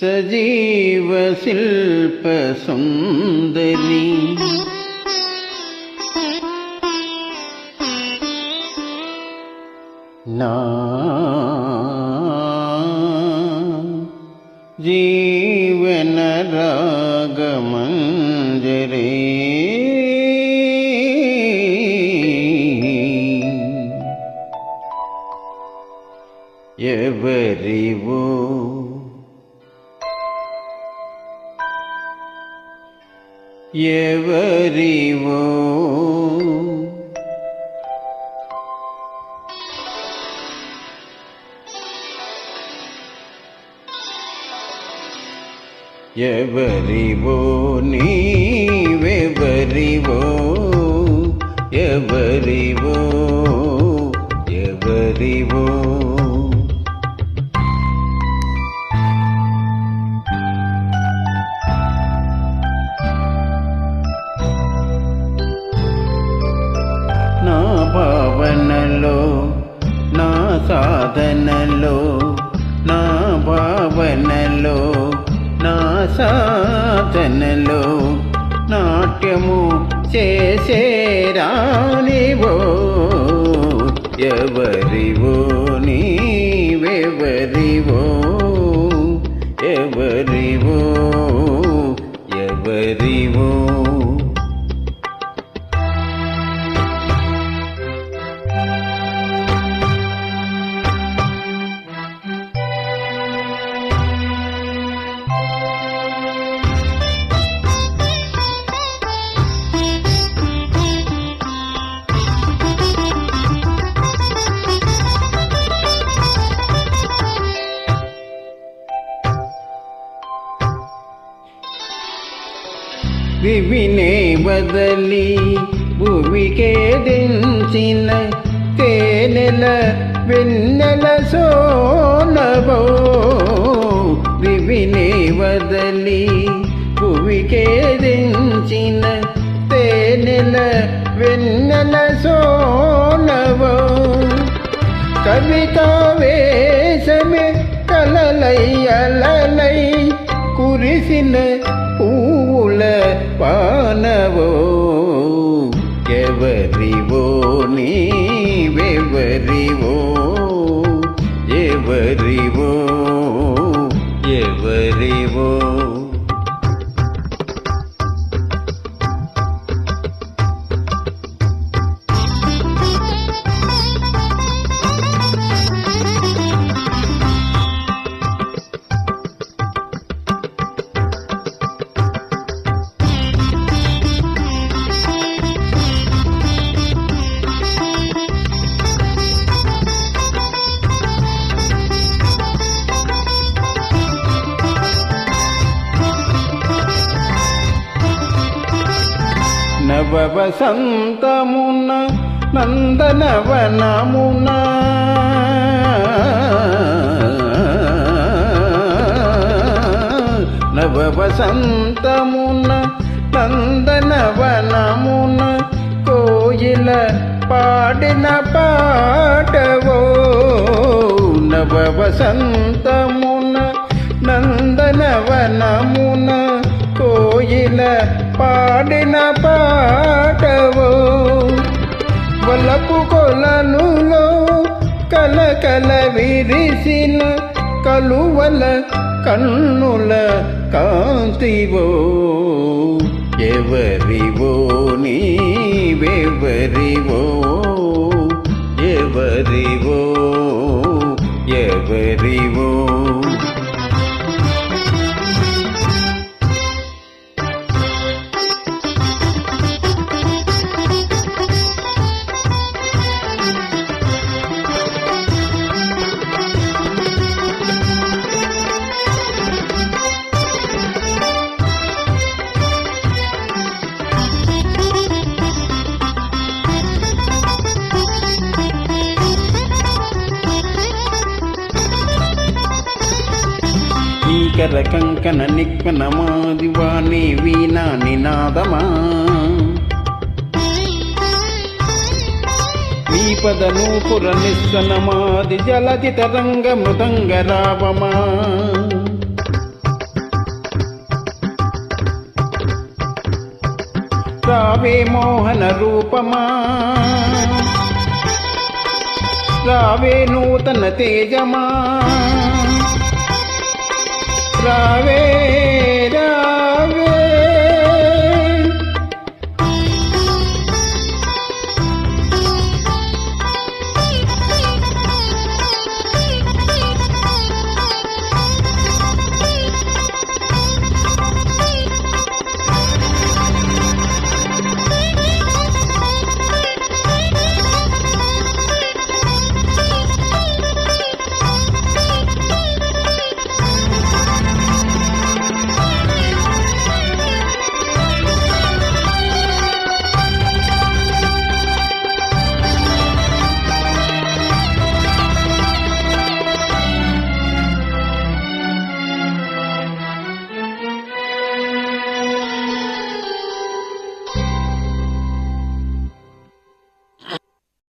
सजीवशिल्पसुन्दरी ना जीवनरागमञ्जरे यवरिवो జీవన రాగమంజరే ఎవరివో ఎవరివో ఎవరివో నీవెవరివో ఎవరివో ఎవరివో భావనలో నా సాధనలో నా భావనలో నా సాధనలో నాట్యము చేసేరానివో ఎవరివో నీవెవరివో ఎవరివో ఎవరివో. వివినే బదలి భువికే దించిన తేనెల వెన్నెల సోనవో. వివినే వదలి భువికే దించిన తేనెల వెన్నెల సోనవో. కవితా వేషమే కలలై అలలై కురిసిన పూల పానవో ఎవరివో నీవెవరివో ఎవరివో ఎవరివో నవవసంతమున నందనవనమున. నవవసంతమున నందనవనమున కోయిల పాడిన పాటవో. నవవసంతమున వసంతమున కలకల విరిసిన కలువల కన్నుల కాంతివో ఎవరివో నీవెవరివో నిక్కర కంకణ నిక్మనమాదివా నీ వీణా నినాదమా? పద నూపుర నిస్సనమాది జలది తరంగ మృదంగ రావమా? రావే మోహన రూపమా? రావే నూతన తేజమా? ராவே